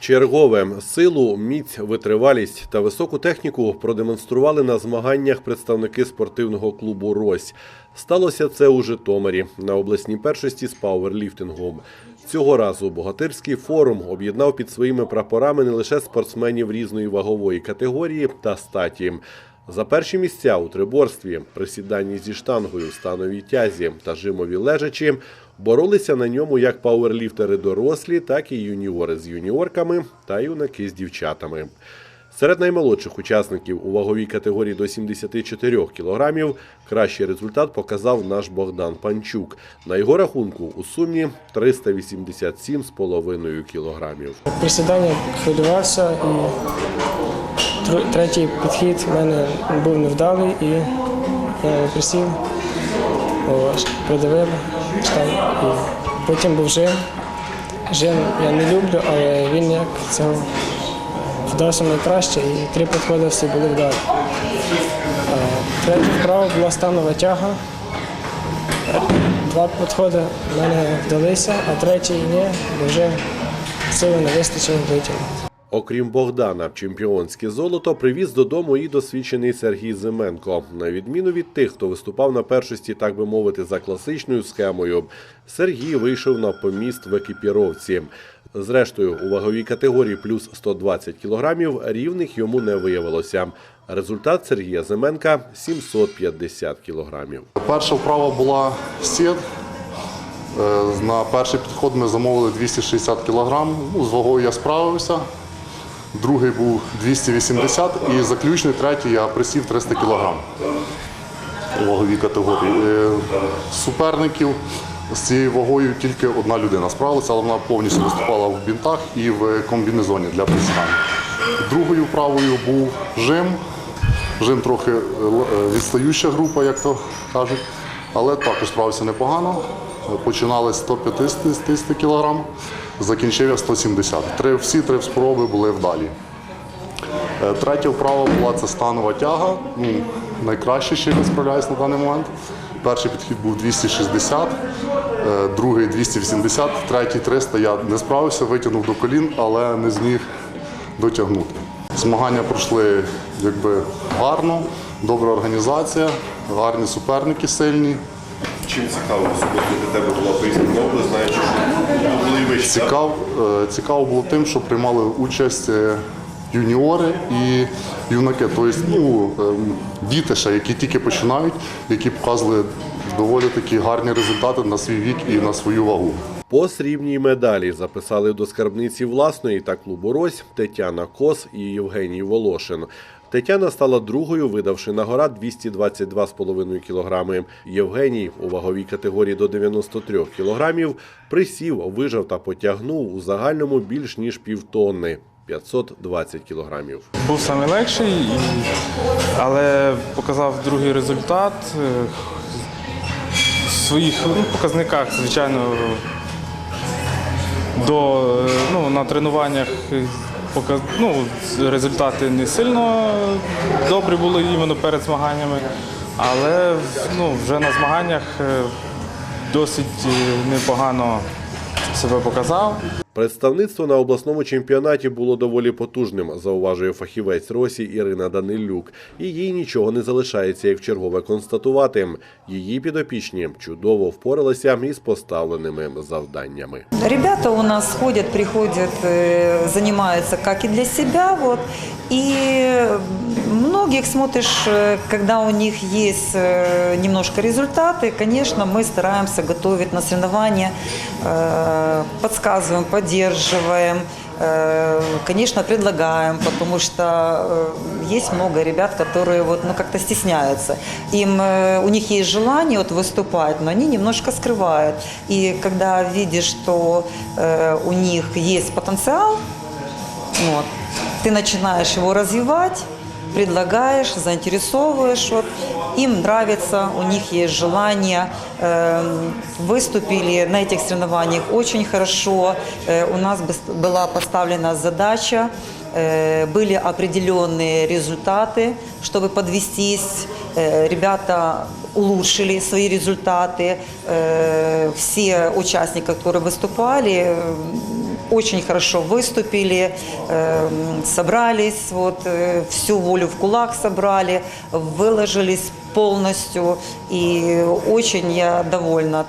Чергове силу, міць, витривалість та високу техніку продемонстрували на змаганнях представники спортивного клубу Рось. Сталося це у Житомирі на обласній першості з пауерліфтингу. Цього разу богатирський форум об'єднав під своїми прапорами не лише спортсменів різної вагової категорії та статі. За перші місця у триборстві, присіданні зі штангою, становій тязі та жимові лежачі боролися на ньому як пауерліфтери дорослі, так і юніори з юніорками та юнаки з дівчатами. Серед наймолодших учасників у ваговій категорії до 74 кілограмів кращий результат показав наш Богдан Панчук. На його рахунку у сумі 387,5 кілограмів. Присідання хвилювався і третій підхід в мене був невдалий і я присів, придавив. І потім був жим. Жим я не люблю, але він як цього вдався найкраще і три підходи всі були вдалі. Е, Третя вправа була станова тяга. Два підходи в мене вдалися, а третій ні, бо вже сили не вистачило витягнути. Окрім Богдана, чемпіонське золото привіз додому і досвідчений Сергій Зименко. На відміну від тих, хто виступав на першості, так би мовити, за класичною схемою, Сергій вийшов на поміст в екіпіровці. Зрештою, у ваговій категорії плюс 120 кілограмів рівних йому не виявилося. Результат Сергія Зименка 750 кілограмів. Перша вправа була сід. Е, На перший підход ми замовили 260 кг. Ну, з вагою я справився. Другий був 280 і заключний третій я присів 300 кг ваговій категорії. Е, Суперників з цією вагою тільки одна людина справилася, але вона повністю виступала в бінтах і в комбінезоні для присягання. Другою вправою був жим. Жим трохи е, відстаюча група, як то кажуть, але також справився непогано. Починали з 150 кг, закінчив я 170. Три, всі три спроби були вдалі. Е, Третя вправа була це станова тяга. Ну, найкраще ще я справляюсь на даний момент. Перший підхід був 260, е, другий 280, третій 300. Я не справився, витягнув до колін, але не зміг дотягнути. Змагання пройшли якби гарно, добра організація, гарні суперники сильні. Чим цікаво особисто для тебе була в область, знаючи, що Цікав, е, цікаво було тим, що приймали участь е, юніори і юнаки, тобто ну, ем, діти ще, які тільки починають, які показували доволі такі гарні результати на свій вік і на свою вагу. По срібній медалі записали до скарбниці власної та клубу Рось Тетяна Кос і Євгеній Волошин. Тетяна стала другою, видавши нагора 222,5 кілограми. Євгеній у ваговій категорії до 93 кілограмів присів, вижав та потягнув у загальному більш ніж півтонни 520 кілограмів. Був найлегший, але показав другий результат. В своїх ну, показниках, звичайно, до, ну, на тренуваннях ну, результати не сильно добрі були іменно перед змаганнями, але ну, вже на змаганнях е, досить е, непогано себе показав. Представництво на обласному чемпіонаті було доволі потужним, зауважує фахівець Росі Ірина Данилюк. І їй нічого не залишається, як чергове констатувати. Її підопічні чудово впоралися із поставленими завданнями. Ребята у нас ходят, приходят, э, занимаются как и для себя, вот. И многих смотришь, э, когда у них есть э, немножко результаты, конечно, мы стараемся готовить на соревнования, э, подсказываем, поддерживаем, э, конечно, предлагаем, потому что э, есть много ребят, которые вот, ну, как-то стесняются. Им, э, у них есть желание вот, выступать, но они немножко скрывают. И когда видишь, что э, у них есть потенциал, вот, ты начинаешь его развивать, предлагаешь, заинтересовываешь, вот, им нравится, у них есть желание, Эм, выступили на этих соревнованиях очень хорошо, Э, у нас быс- была поставлена задача, э, были определенные результаты, чтобы подвестись, Э, ребята улучшили свои результаты, Э, все участники, которые выступали, э, очень хорошо выступили, э, собрались, вот, э, всю волю в кулак собрали, выложились полностью. И очень я довольна.